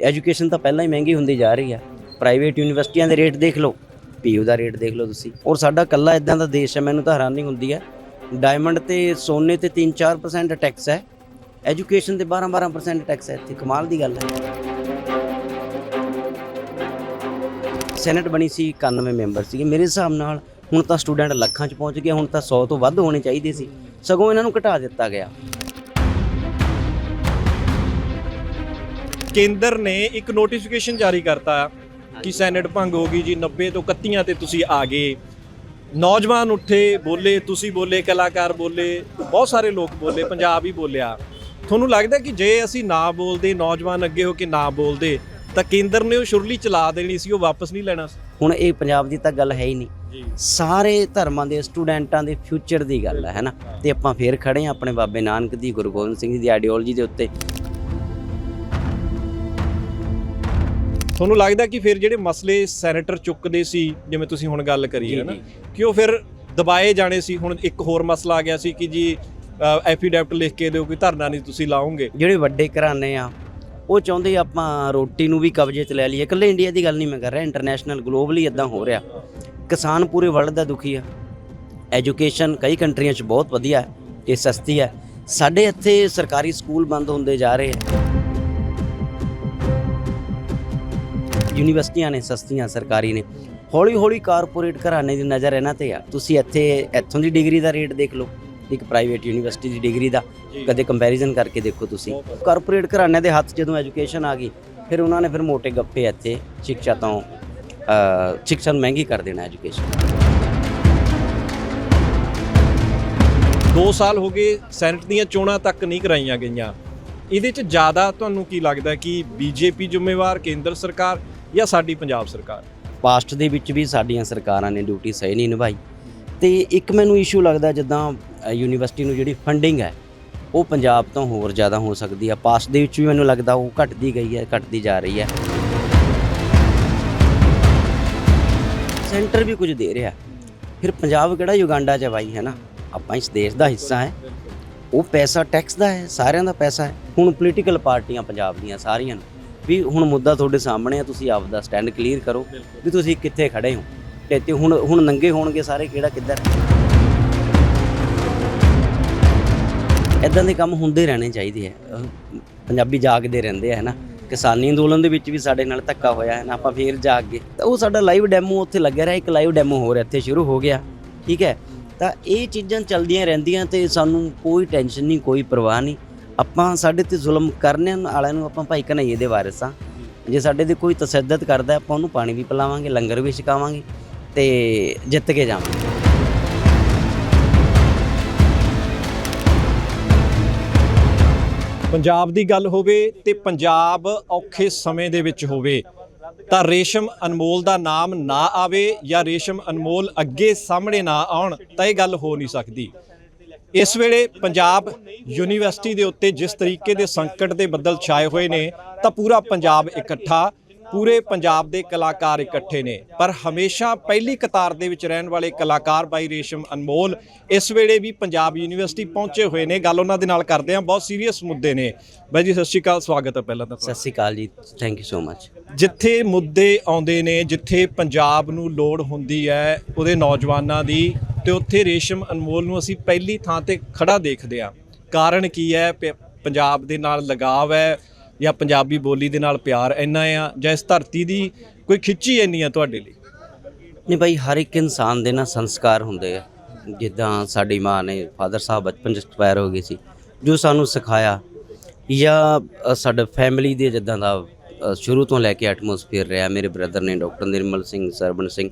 Education ਤਾਂ ਪਹਿਲਾਂ ਹੀ ਮਹਿੰਗੀ ਹੁੰਦੀ ਜਾ ਰਹੀ ਹੈ ਪ੍ਰਾਈਵੇਟ ਯੂਨੀਵਰਸਿਟੀਆਂ ਦੇ ਰੇਟ ਦੇਖ ਲਓ। ਪੀਯੂ ਦਾ ਰੇਟ ਦੇਖ ਲਓ ਤੁਸੀਂ। ਔਰ ਸਾਡਾ ਕੱਲਾ ਇਦਾਂ ਦਾ ਦੇਸ਼ ਹੈ ਮੈਨੂੰ ਤਾਂ ਹੈਰਾਨੀ ਹੁੰਦੀ ਹੈ ਡਾਇਮੰਡ ਤੇ ਸੋਨੇ ਤੇ 3-4% ਟੈਕਸ ਹੈ। ਐਜੂਕੇਸ਼ਨ ਤੇ 12-12% ਟੈਕਸ ਹੈ। ਇੱਥੇ ਕਮਾਲ ਦੀ ਗੱਲ ਹੈ। ਸੈਨੇਟ ਬਣੀ ਸੀ 91 ਮੈਂਬਰ ਸੀਗੇ। ਮੇਰੇ ਹਿਸਾਬ ਨਾਲ ਹੁਣ ਤਾਂ ਸਟੂਡੈਂਟ ਲੱਖਾਂ 'ਚ ਪਹੁੰਚ ਗਏ ਹੁਣ ਤਾਂ 100 ਤੋਂ ਵੱਧ ਹੋਣੇ ਚਾਹੀਦੇ ਸੀ। ਸਗੋਂ ਇਹਨਾਂ ਨੂੰ ਘਟਾ ਦਿੱਤਾ ਗਿਆ। ਕੇਂਦਰ ਨੇ ਇੱਕ ਨੋਟੀਫਿਕੇਸ਼ਨ ਜਾਰੀ ਕਰਤਾ ਕਿ ਸੈਨੇਟ ਭੰਗ ਹੋ ਗਈ ਜੀ 90 ਤੋਂ 31 ਤੇ ਤੁਸੀਂ ਆ ਗਏ। ਨੌਜਵਾਨ ਉੱਠੇ ਬੋਲੇ ਤੁਸੀਂ ਬੋਲੇ ਕਲਾਕਾਰ ਬੋਲੇ ਬਹੁਤ ਸਾਰੇ ਲੋਕ ਬੋਲੇ ਪੰਜਾਬ ਹੀ ਬੋਲਿਆ। ਤੁਹਾਨੂੰ ਲੱਗਦਾ ਕਿ ਜੇ ਅਸੀਂ ਨਾ ਬੋਲਦੇ ਨੌਜਵਾਨ ਅੱਗੇ ਹੋ ਕੇ ਨਾ ਬੋਲਦੇ ਤਾਂ ਕੇਂਦਰ ਨੇ ਉਹ ਸ਼ੁਰਲੀ ਚਲਾ ਦੇਣੀ ਸੀ ਉਹ ਵਾਪਸ ਨਹੀਂ ਲੈਣਾ ਸੀ। ਹੁਣ ਇਹ ਪੰਜਾਬ ਦੀ ਤਾਂ ਗੱਲ ਹੈ ਹੀ ਨਹੀਂ। ਸਾਰੇ ਧਰਮਾਂ ਦੇ ਸਟੂਡੈਂਟਾਂ ਦੇ ਫਿਊਚਰ ਦੀ ਗੱਲ ਹੈ ਹੈਨਾ ਤੇ ਆਪਾਂ ਫੇਰ ਖੜੇ ਹਾਂ ਆਪਣੇ ਬਾਬੇ ਨਾਨਕ ਦੀ ਗੁਰੂ ਗੋਬਿੰਦ ਸਿੰਘ ਜੀ ਦੀ ਆਈਡੀਓਲੋਜੀ ਦੇ ਉੱਤੇ। ਤੁਹਾਨੂੰ ਲੱਗਦਾ ਕਿ ਫਿਰ ਜਿਹੜੇ ਮਸਲੇ ਸੈਨੇਟਰ ਚੁੱਕਦੇ ਸੀ ਜਿਵੇਂ ਤੁਸੀਂ ਹੁਣ ਗੱਲ ਕਰੀ ਹੈ ਨਾ ਕਿ ਉਹ ਫਿਰ ਦਬਾਏ ਜਾਣੇ ਸੀ? ਹੁਣ ਇੱਕ ਹੋਰ ਮਸਲਾ ਆ ਗਿਆ ਸੀ ਕਿ ਜੀ ਐਫੀਡੈਵਿਟ ਲਿਖ ਕੇ ਦਿਓ ਕੋਈ ਧਰਨਾ ਨਹੀਂ ਤੁਸੀਂ ਲਾਓਗੇ। ਜਿਹੜੇ ਵੱਡੇ ਘਰਾਣੇ ਆ ਉਹ ਚਾਹੁੰਦੇ ਆਪਾਂ ਰੋਟੀ ਨੂੰ ਵੀ ਕਬਜ਼ੇ 'ਚ ਲੈ ਲਈਏ। ਇਕੱਲੇ ਇੰਡੀਆ ਦੀ ਗੱਲ ਨਹੀਂ ਮੈਂ ਕਰ ਰਿਹਾ ਇੰਟਰਨੈਸ਼ਨਲ ਗਲੋਬਲੀ ਇਦਾਂ ਹੋ ਰਿਹਾ। ਕਿਸਾਨ ਪੂਰੇ ਵਰਲਡ ਦਾ ਦੁਖੀ ਆ। ਐਜੂਕੇਸ਼ਨ ਕਈ ਕੰਟਰੀਆਂ 'ਚ ਬਹੁਤ ਵਧੀਆ ਹੈ ਤੇ ਸਸਤੀ ਹੈ। ਸਾਡੇ ਇੱਥੇ ਸਰਕਾਰੀ ਸਕੂਲ ਬੰਦ ਹੁੰਦੇ ਜਾ ਰਹੇ ਆ। ਯੂਨੀਵਰਸਿਟੀਆਂ ਨੇ ਸਸਤੀਆਂ ਸਰਕਾਰੀ ਨੇ। ਹੌਲੀ ਹੌਲੀ ਕਾਰਪੋਰੇਟ ਘਰਾਣੇ ਦੀ ਨਜ਼ਰ ਇਹਨਾਂ ਤੇ ਆ। ਤੁਸੀਂ ਇੱਥੇ ਇੱਥੋਂ ਦੀ ਡਿਗਰੀ ਦਾ ਰੇਟ ਦੇਖ ਲਓ। ਇੱਕ ਪ੍ਰਾਈਵੇਟ ਯੂਨੀਵਰਸਿਟੀ ਦੀ ਡਿਗਰੀ ਦਾ। ਕਦੇ ਕੰਪੈਰੀਜ਼ਨ ਕਰਕੇ ਦੇਖੋ ਤੁਸੀਂ। ਕਾਰਪੋਰੇਟ ਘਰਾਣਿਆਂ ਦੇ ਹੱਥ ਜਦੋਂ ਐਜੂਕੇਸ਼ਨ ਆ ਗਈ ਫਿਰ ਉਹਨਾਂ ਨੇ ਫਿਰ ਮੋٹے ਗੱਪੇ ਇੱਥੇ ਸਿੱਖਿਆ ਤੋਂ ਸਿੱਖਿਆ ਨੂੰ ਮਹਿੰਗੀ ਕਰ ਦੇਣਾ ਐਜੂਕੇਸ਼ਨ 2 ਸਾਲ ਹੋ ਗਏ ਸੈਨੇਟ ਦੀਆਂ ਚੋਣਾਂ ਤੱਕ ਨਹੀਂ ਕਰਾਈਆਂ ਗਈਆਂ। ਇਹਦੇ 'ਚ ਜ਼ਿਆਦਾ ਤੁਹਾਨੂੰ ਕੀ ਲੱਗਦਾ ਕਿ ਬੀਜੇਪੀ ਜ਼ਿੰਮੇਵਾਰ ਕੇਂਦਰ ਸਰਕਾਰ ਜਾਂ ਸਾਡੀ ਪੰਜਾਬ ਸਰਕਾਰ? ਪਾਸਟ ਦੇ ਵਿੱਚ ਵੀ ਸਾਡੀਆਂ ਸਰਕਾਰਾਂ ਨੇ ਡਿਊਟੀ ਸਹੀ ਨਹੀਂ ਨਿਭਾਈ। ਤੇ ਇੱਕ ਮੈਨੂੰ ਇਸ਼ੂ ਲੱਗਦਾ ਜਿੱਦਾਂ ਯੂਨੀਵਰਸਿਟੀ ਨੂੰ ਜਿਹੜੀ ਫੰਡਿੰਗ ਹੈ, ਉਹ ਪੰਜਾਬ ਤੋਂ ਹੋਰ ਜ਼ਿਆਦਾ ਹੋ ਸਕਦੀ ਹੈ ਪਾਸਟ ਦੇ ਵਿੱਚ ਵੀ ਮੈਨੂੰ ਲੱਗਦਾ ਉਹ ਘਟਦੀ ਗਈ ਹੈ, ਘਟਦੀ ਜਾ ਰਹੀ ਹੈ। ਸੈਂਟਰ ਵੀ ਕੁਝ ਦੇ ਰਿਹਾ। ਫਿਰ ਪੰਜਾਬ ਕਿਹੜਾ ਯੁਗਾਂਡਾ 'ਚ ਹੈ ਬਾਈ, ਹੈ ਨਾ? ਆਪਾਂ ਇਸ ਦੇਸ਼ ਦਾ ਹਿੱਸਾ ਹੈ। ਉਹ ਪੈਸਾ ਟੈਕਸ ਦਾ ਹੈ, ਸਾਰਿਆਂ ਦਾ ਪੈਸਾ ਹੈ। ਹੁਣ ਪੋਲੀਟੀਕਲ ਪਾਰਟੀਆਂ ਪੰਜਾਬ ਦੀਆਂ ਸਾਰੀਆਂ ਨੂੰ। ਵੀ ਹੁਣ ਮੁੱਦਾ ਤੁਹਾਡੇ ਸਾਹਮਣੇ ਆ ਤੁਸੀਂ ਆਪ ਦਾ ਸਟੈਂਡ ਕਲੀਅਰ ਕਰੋ ਵੀ ਤੁਸੀਂ ਕਿੱਥੇ ਖੜੇ ਹੋ। ਤੇ ਹੁਣ ਹੁਣ ਨੰਗੇ ਹੋਣਗੇ ਸਾਰੇ ਕਿਹੜਾ ਕਿੱਧਰ? ਇਦਾਂ ਦੇ ਕੰਮ ਹੁੰਦੇ ਰਹਿਣੇ ਚਾਹੀਦੇ ਆ। ਪੰਜਾਬੀ ਜਾਗਦੇ ਰਹਿੰਦੇ ਆ ਹੈ ਨਾ? ਕਿਸਾਨੀ ਅੰਦੋਲਨ ਦੇ ਵਿੱਚ ਵੀ ਸਾਡੇ ਨਾਲ ਧੱਕਾ ਹੋਇਆ ਹੈ ਨਾ? ਆਪਾਂ ਫੇਰ ਜਾਗ ਗਏ ਤਾਂ ਉਹ ਸਾਡਾ ਲਾਈਵ ਡੈਮੋ ਉੱਥੇ ਲੱਗਿਆ ਰਿਹਾ ਇੱਕ ਲਾਈਵ ਡੈਮੋ ਹੋਰ ਇੱਥੇ ਸ਼ੁਰੂ ਹੋ ਗਿਆ। ਠੀਕ ਹੈ? ਤਾਂ ਇਹ ਚੀਜ਼ਾਂ ਚੱਲਦੀਆਂ ਰਹਿੰਦੀਆਂ ਤੇ ਸਾਨੂੰ ਕੋਈ ਟੈਨਸ਼ਨ ਨਹੀਂ ਕੋਈ ਪਰਵਾਹ ਨਹੀਂ। ਆਪਾਂ ਸਾਡੇ ਤੇ ਜ਼ੁਲਮ ਕਰਨ ਵਾਲਿਆਂ ਨੂੰ ਆਪਾਂ ਭਾਈ ਕਨਈਏ ਦੇ ਵਾਰਿਸ ਆ ਜੇ ਸਾਡੇ ਤੇ ਕੋਈ ਤਸੱਦਦ ਕਰਦਾ, ਆਪਾਂ ਉਹਨੂੰ ਪਾਣੀ ਵੀ ਪਿਲਾਵਾਂਗੇ, ਲੰਗਰ ਵੀ ਛਕਾਵਾਂਗੇ ਤੇ ਜਿੱਤ ਕੇ ਜਾਵਾਂਗੇ। ਪੰਜਾਬ ਦੀ ਗੱਲ ਹੋਵੇ ਤੇ ਪੰਜਾਬ ਔਖੇ ਸਮੇਂ ਦੇ ਵਿੱਚ ਹੋਵੇ, ਤਾਂ ਰੇਸ਼ਮ ਅਨਮੋਲ ਦਾ ਨਾਮ ਨਾ ਆਵੇ ਜਾਂ ਰੇਸ਼ਮ ਅਨਮੋਲ ਅੱਗੇ ਸਾਹਮਣੇ ਨਾ ਆਉਣ, ਤਾਂ ਇਹ ਗੱਲ ਹੋ ਨਹੀਂ ਸਕਦੀ। ਇਸ ਵੇਲੇ ਪੰਜਾਬ ਯੂਨੀਵਰਸਿਟੀ ਦੇ ਉੱਤੇ ਜਿਸ ਤਰੀਕੇ ਦੇ ਸੰਕਟ ਦੇ ਬੱਦਲ ਛਾਏ ਹੋਏ ਨੇ ਤਾਂ ਪੂਰਾ ਪੰਜਾਬ ਇਕੱਠਾ ਪੂਰੇ ਪੰਜਾਬ ਦੇ ਕਲਾਕਾਰ ਇਕੱਠੇ ਨੇ। ਪਰ ਹਮੇਸ਼ਾ ਪਹਿਲੀ ਕਤਾਰ ਦੇ ਵਿੱਚ ਰਹਿਣ ਵਾਲੇ ਕਲਾਕਾਰ ਬਾਈ ਰੇਸ਼ਮ ਅਨਮੋਲ ਇਸ ਵੇਲੇ ਵੀ ਪੰਜਾਬ ਯੂਨੀਵਰਸਿਟੀ ਪਹੁੰਚੇ ਹੋਏ ਨੇ। ਗੱਲ ਉਹਨਾਂ ਦੇ ਨਾਲ ਕਰਦੇ ਹਾਂ ਬਹੁਤ ਸੀਰੀਅਸ ਮੁੱਦੇ ਨੇ। ਬਾਈ ਜੀ ਸਤਿ ਸ਼੍ਰੀ ਅਕਾਲ ਸਵਾਗਤ ਹੈ ਪਹਿਲਾਂ ਤਾਂ ਸਤਿ ਸ਼੍ਰੀ ਅਕਾਲ ਜੀ ਥੈਂਕ ਯੂ ਸੋ ਮਚ ਜਿੱਥੇ ਮੁੱਦੇ ਆਉਂਦੇ ਨੇ ਜਿੱਥੇ ਪੰਜਾਬ ਨੂੰ ਲੋੜ ਹੁੰਦੀ ਹੈ ਉਹਦੇ ਨੌਜਵਾਨਾਂ ਦੀ ਤੇ ਉੱਥੇ ਰੇਸ਼ਮ ਅਨਮੋਲ ਨੂੰ ਅਸੀਂ ਪਹਿਲੀ ਥਾਂ ਤੇ ਖੜਾ ਦੇਖਦੇ ਹਾਂ। ਕਾਰਨ ਕੀ ਹੈ? ਪ- ਪੰਜਾਬ ਦੇ ਨਾਲ ਲਗਾਵ ਹੈ ਜਾਂ ਪੰਜਾਬੀ ਬੋਲੀ ਦੇ ਨਾਲ ਪਿਆਰ ਇੰਨਾ ਆ ਜਾਂ ਇਸ ਧਰਤੀ ਦੀ ਕੋਈ ਖਿੱਚੀ ਇੰਨੀ ਆ ਤੁਹਾਡੇ ਲਈ? ਨਹੀਂ ਭਾਈ, ਹਰ ਇੱਕ ਇਨਸਾਨ ਦੇ ਨਾਲ ਸੰਸਕਾਰ ਹੁੰਦੇ ਆ। ਜਿੱਦਾਂ ਸਾਡੀ ਮਾਂ ਨੇ, ਫਾਦਰ ਸਾਹਿਬ ਬਚਪਨ ਚ ਐਕਸਪਾਇਰ ਹੋ ਗਏ ਸੀ, ਜੋ ਸਾਨੂੰ ਸਿਖਾਇਆ ਜਾਂ ਸਾਡਾ ਫੈਮਿਲੀ ਦੇ ਜਿੱਦਾਂ ਦਾ ਸ਼ੁਰੂ ਤੋਂ ਲੈ ਕੇ ਐਟਮੋਸਫੀਅਰ ਰਿਹਾ। ਮੇਰੇ ਬ੍ਰਦਰ ਨੇ ਡਾਕਟਰ ਨਿਰਮਲ ਸਿੰਘ ਸਰਬਨ ਸਿੰਘ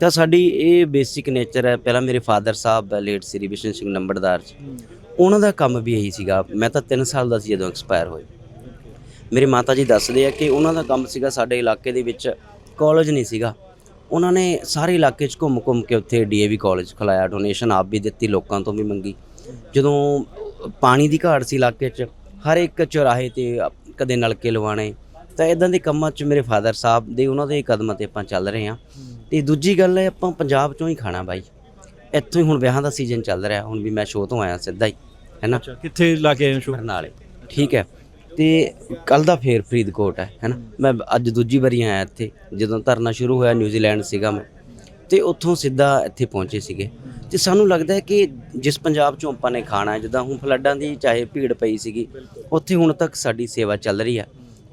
ਤਾਂ ਸਾਡੀ ਇਹ ਬੇਸਿਕ ਨੇਚਰ ਹੈ। ਪਹਿਲਾਂ ਮੇਰੇ ਫਾਦਰ ਸਾਹਿਬ ਲੇਟ ਸ੍ਰੀ ਬਿਸ਼ਨ ਸਿੰਘ ਨੰਬਰਦਾਰ ਚ ਉਹਨਾਂ ਦਾ ਕੰਮ ਵੀ ਇਹੀ ਸੀਗਾ। ਮੈਂ ਤਾਂ 3 ਸਾਲ ਦਾ ਸੀ ਜਦੋਂ ਐਕਸਪਾਇਰ ਹੋਏ। ਮੇਰੇ ਮਾਤਾ ਜੀ ਦੱਸਦੇ ਆ ਕਿ ਉਹਨਾਂ ਦਾ ਕੰਮ ਸੀਗਾ ਸਾਡੇ ਇਲਾਕੇ ਦੇ ਵਿੱਚ ਕਾਲਜ ਨਹੀਂ ਸੀਗਾ। ਉਹਨਾਂ ਨੇ ਸਾਰੇ ਇਲਾਕੇ 'ਚ ਘੁੰਮ ਘੁੰਮ ਕੇ ਉੱਥੇ ਡੀਏਵੀ ਕਾਲਜ ਖਲਾਇਆ ਡੋਨੇਸ਼ਨ ਆਪ ਵੀ ਦਿੱਤੀ, ਲੋਕਾਂ ਤੋਂ ਵੀ ਮੰਗੀ। ਜਦੋਂ ਪਾਣੀ ਦੀ ਘਾਟ ਸੀ ਇਲਾਕੇ 'ਚ, ਹਰ ਇੱਕ ਚੌਰਾਹੇ ਤੇ ਕਦੇ ਨਲਕੇ ਲਵਾਣੇ ਤਾਂ ਇਦਾਂ ਦੇ ਕੰਮਾਂ 'ਚ ਮੇਰੇ ਫਾਦਰ ਸਾਹਿਬ ਦੇ ਉਹਨਾਂ ਦੇ ਕਦਮਾਂ ਤੇ ਆਪਾਂ ਚੱਲ ਰਹੇ ਹਾਂ। ਤੇ ਦੂਜੀ ਗੱਲ ਹੈ ਆਪਾਂ ਪੰਜਾਬ 'ਚੋਂ ਹੀ ਖਾਣਾ ਬਾਈ। ਇੱਥੋਂ ਹੀ ਹੁਣ ਵਿਆਹਾਂ ਦਾ ਸੀਜ਼ਨ ਚੱਲ ਰਿਹਾ ਹੁਣ ਵੀ ਮੈਂ ਸ਼ੋਅ ਤੋਂ ਆਇਆ ਸਿੱਧਾ ਹੀ ਹੈ ਨਾ? ਅੱਛਾ ਕਿੱਥੇ ਲਾ ਕੇ ਆਏ ਹੋ show? ਬਰਨਾਲੇ ਠੀਕ ਹੈ। ਤੇ ਕੱਲ ਦਾ ਫੇਰ ਫਰੀਦਕੋਟ ਹੈ ਹੈਨਾ ਮੈਂ ਅੱਜ ਦੂਜੀ ਵਾਰੀ ਆਇਆ ਇੱਥੇ ਜਦੋਂ ਧਰਨਾ ਸ਼ੁਰੂ ਹੋਇਆ ਨਿਊਜ਼ੀਲੈਂਡ ਸੀਗਾ ਮੈਂ। ਤੇ ਉੱਥੋਂ ਸਿੱਧਾ ਇੱਥੇ ਪਹੁੰਚੇ ਸੀਗੇ। ਤੇ ਸਾਨੂੰ ਲੱਗਦਾ ਹੈ ਕਿ ਜਿਸ ਪੰਜਾਬ ਚੋਂ ਆਪਾਂ ਨੇ ਖਾਣਾ ਹੈ, ਜਿੱਦਾਂ ਹੁਣ ਫਲੱਡਾਂ ਦੀ ਚਾਹੇ ਭੀੜ ਪਈ ਸੀਗੀ ਉੱਥੇ ਹੁਣ ਤੱਕ ਸਾਡੀ ਸੇਵਾ ਚੱਲ ਰਹੀ ਆ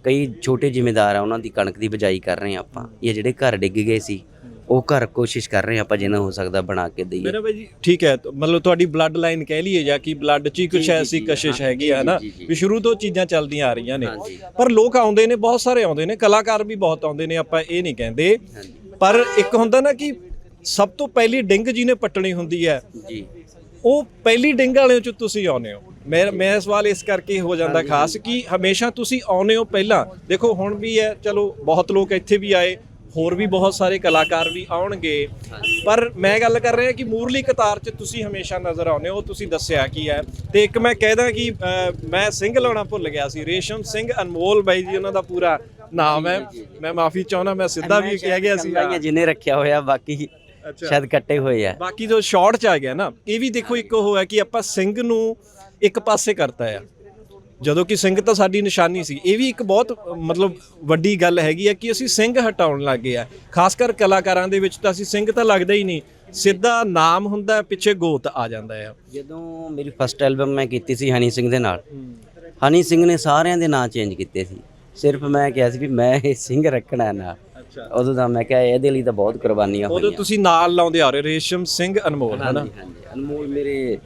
ਕਈ ਛੋਟੇ ਜ਼ਿਮੀਂਦਾਰ ਆ ਉਹਨਾਂ ਦੀ ਕਣਕ ਦੀ ਬਜਾਈ ਕਰ ਰਹੇ ਆ ਆਪਾਂ। ਇਹ ਜਿਹੜੇ ਘਰ ਡਿੱਗ ਗਏ ਸੀ ਉਹ ਘਰ ਕੋਸ਼ਿਸ਼ ਕਰ ਰਹੇ ਆਪਾਂ ਜਿੰਨਾ ਹੋ ਸਕਦਾ ਬਣਾ ਕੇ ਦਈਏ। ਮੇਰਾ ਬਾਈ ਜੀ ਠੀਕ ਹੈ ਤਾਂ ਮਤਲਬ ਤੁਹਾਡੀ ਬਲੱਡ ਲਾਈਨ ਕਹਿ ਲਈਏ ਜਾਂ ਕਿ ਬਲੱਡ 'ਚ ਹੀ ਜੀ, ਐਸੀ ਜੀ, ਕਸ਼ਿਸ਼ ਹਾਂ, ਹੈਗੀ ਜੀ, ਹੈ ਨਾ ਜੀ, ਜੀ, ਵੀ ਸ਼ੁਰੂ ਤੋਂ ਚੀਜ਼ਾਂ ਚੱਲਦੀਆਂ ਆ ਰਹੀਆਂ ਨੇ। ਹਾਂਜੀ। ਪਰ ਲੋਕ ਆਉਂਦੇ ਨੇ ਬਹੁਤ ਸਾਰੇ ਆਉਂਦੇ ਨੇ ਕਲਾਕਾਰ ਵੀ ਬਹੁਤ ਆਉਂਦੇ ਨੇ ਆਪਾਂ ਇਹ ਨਹੀਂ ਕਹਿੰਦੇ। ਹਾਂਜੀ ਪਰ ਇੱਕ ਹੁੰਦਾ ਨਾ ਕਿ ਸਭ ਤੋਂ ਪਹਿਲੀ ਡਿੰਗ ਜਿਹਨੇ ਪੱਟਣੀ ਹੁੰਦੀ ਹੈ ਜੀ। ਉਹ ਪਹਿਲੀ ਡਿੰਗ ਵਾਲਿਆਂ ਚ ਤੁਸੀਂ ਆਉਨੇ ਹੋ। ਮੇਰਾ ਮੇਰਾ ਸਵਾਲ ਇਸ ਕਰਕੇ ਹੋ ਜਾਂਦਾ ਖਾਸ ਕਿ ਹਮੇਸ਼ਾ ਤੁਸੀਂ ਆਉਨੇ ਹੋ ਪਹਿਲਾਂ। ਦੇਖੋ ਹੁਣ ਵੀ ਹੈ ਚਲੋ ਬਹੁਤ ਲੋਕ ਇੱਥੇ ਵੀ ਆਏ ਹੋਰ ਵੀ ਬਹੁਤ ਸਾਰੇ ਕਲਾਕਾਰ ਵੀ ਆਉਣਗੇ। ਪਰ ਮੈਂ ਗੱਲ ਕਰ ਰਿਹਾ ਕਿ ਮੂਰਲੀ ਕਤਾਰ 'ਚ ਤੁਸੀਂ ਹਮੇਸ਼ਾ ਨਜ਼ਰ ਆਉਨੇ ਹੋ ਤੁਸੀਂ ਦੱਸਿਆ ਕੀ ਹੈ। ਤੇ ਇੱਕ ਮੈਂ ਕਹਿਦਾ ਕਿ ਮੈਂ ਸਿੰਘ ਲਾਉਣਾ ਭੁੱਲ ਗਿਆ ਸੀ ਰੇਸ਼ਮ ਸਿੰਘ ਅਨਮੋਲ ਬਾਈ ਜੀ ਉਹਨਾਂ ਦਾ ਪੂਰਾ ਨਾਮ ਹੈ। ਮੈਂ ਮਾਫੀ ਚਾਹੁੰਦਾ ਮੈਂ ਸਿੱਧਾ ਵੀ ਕਹਿ ਗਿਆ ਸੀ ਜਿਹਨੇ ਰੱਖਿਆ ਹੋਇਆ ਬਾਕੀ। ਸ਼ਾਇਦ ਕੱਟੇ ਹੋਏ ਆ। ਬਾਕੀ ਜੋ ਸ਼ਾਰਟ ਚ ਆ ਗਿਆ ਨਾ ਇਹ ਵੀ ਦੇਖੋ ਇੱਕ ਉਹ ਹੈ ਕਿ ਆਪਾਂ ਸਿੰਘ ਨੂੰ ਇੱਕ ਪਾਸੇ ਕਰਤਾ ਆ। ਜਦੋਂ ਕਿ ਸਿੰਘ ਤਾਂ ਸਾਡੀ ਨਿਸ਼ਾਨੀ ਸੀ। ਇਹ ਵੀ ਇੱਕ ਬਹੁਤ ਮਤਲਬ ਵੱਡੀ ਗੱਲ ਹੈਗੀ ਆ ਕਿ ਅਸੀਂ ਸਿੰਘ ਹਟਾਉਣ ਲੱਗੇ ਆ। ਖਾਸ ਕਰ ਕਲਾਕਾਰਾਂ ਦੇ ਵਿੱਚ ਤਾਂ ਅਸੀਂ ਸਿੰਘ ਤਾਂ ਲੱਗਦਾ ਹੀ ਨਹੀਂ। ਸਿੱਧਾ ਨਾਮ ਹੁੰਦਾ ਪਿੱਛੇ ਗੋਤ ਆ ਜਾਂਦਾ ਆ। ਜਦੋਂ ਮੇਰੀ ਫਸਟ ਐਲਬਮ ਮੈਂ ਕੀਤੀ ਸੀ ਹਨੀ ਸਿੰਘ ਦੇ ਨਾਲ ਹਨੀ ਸਿੰਘ ਨੇ ਸਾਰਿਆਂ ਦੇ ਨਾਂ ਚੇਂਜ ਕੀਤੇ ਸੀ। ਸਿਰਫ ਮੈਂ ਕਿਹਾ ਸੀ ਵੀ ਮੈਂ ਇਹ ਸਿੰਘ ਰੱਖਣਾ ਹੈ ਨਾਲ। ਅੱਛਾ। ਉਦੋਂ ਦਾ ਮੈਂ ਕਿਹਾ ਇਹਦੇ ਲਈ ਤਾਂ ਬਹੁਤ ਕੁਰਬਾਨੀਆਂ ਉਦੋਂ ਹੋਈਆਂ। ਤੁਸੀਂ ਨਾਲ ਲਾਉਂਦੇ ਆ ਰਹੇ ਰੇਸ਼ਮ ਸਿੰਘ ਅਨਮੋਲ ਹਨਾ? ਹਾਂਜੀ ਹਾਂਜੀ। ਅਨਮੋਲ ਮੇਰੇ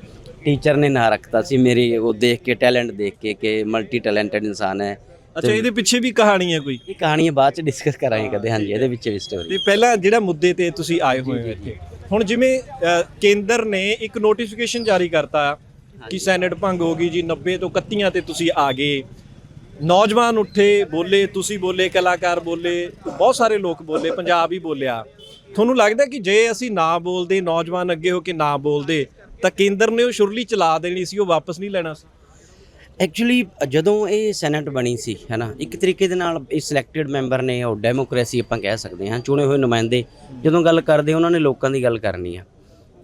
ਟੀਚਰ ਨੇ ਨਾਂ ਰੱਖਤਾ ਸੀ ਮੇਰੇ ਉਹ ਦੇਖ ਕੇ ਟੈਲੈਂਟ ਦੇਖ ਕੇ ਕਿ ਮਲਟੀ ਟੈਲੈਂਟਡ ਇਨਸਾਨ ਹੈ। ਅੱਛਾ ਇਹਦੇ ਪਿੱਛੇ ਵੀ ਕਹਾਣੀ ਹੈ ਕੋਈ? ਇਹ ਕਹਾਣੀ ਬਾਅਦ ਚ ਡਿਸਕਸ ਕਰਾਂਗੇ ਕਦੇ ਹਾਂਜੀ ਇਹਦੇ ਵਿੱਚ ਵੀ ਸਟੋਰੀ ਤੇ ਪਹਿਲਾਂ ਜਿਹੜਾ ਮੁੱਦੇ ਤੇ ਤੁਸੀਂ ਆਏ ਹੋਏ ਹੋ ਇੱਥੇ ਹੁਣ ਜਿਵੇਂ ਅ, ਕੇਂਦਰ ਨੇ ਇੱਕ ਨੋਟੀਫਿਕੇਸ਼ਨ ਜਾਰੀ ਕਰਤਾ ਕਿ ਸੈਨੇਟ ਭੰਗ ਹੋ ਗਈ ਜੀ 90 ਤੋਂ 31 ਤੇ ਤੁਸੀਂ ਆ ਗਏ। ਨੌਜਵਾਨ ਉੱਠੇ ਬੋਲੇ ਤੁਸੀਂ ਬੋਲੇ ਕਲਾਕਾਰ ਬੋਲੇ ਬਹੁਤ ਸਾਰੇ ਲੋਕ ਬੋਲੇ ਪੰਜਾਬ ਹੀ ਬੋਲਿਆ। ਤੁਹਾਨੂੰ ਲੱਗਦਾ ਕਿ ਜੇ ਅਸੀਂ ਨਾ ਬੋਲਦੇ ਨੌਜਵਾਨ ਅੱਗੇ ਹੋ ਕੇ ਨਾ ਬੋਲਦੇ ਤਾਂ ਕੇਂਦਰ ਨੇ ਉਹ ਸ਼ੁਰਲੀ ਚਲਾ ਦੇਣੀ ਸੀ, ਉਹ ਵਾਪਸ ਨਹੀਂ ਲੈਣਾ ਸੀ। ਐਕਚੁਅਲੀ ਜਦੋਂ ਇਹ ਸੈਨੇਟ ਬਣੀ ਸੀ, ਹੈਨਾ, ਇੱਕ ਤਰੀਕੇ ਦੇ ਨਾਲ ਇਹ ਸਿਲੈਕਟਡ ਮੈਂਬਰ ਨੇ, ਉਹ ਡੈਮੋਕ੍ਰੇਸੀ ਆਪਾਂ ਕਹਿ ਸਕਦੇ ਹਾਂ, ਚੁਣੇ ਹੋਏ ਨੁਮਾਇੰਦੇ, ਜਦੋਂ ਗੱਲ ਕਰਦੇ, ਉਹਨਾਂ ਨੇ ਲੋਕਾਂ ਦੀ ਗੱਲ ਕਰਨੀ ਆ।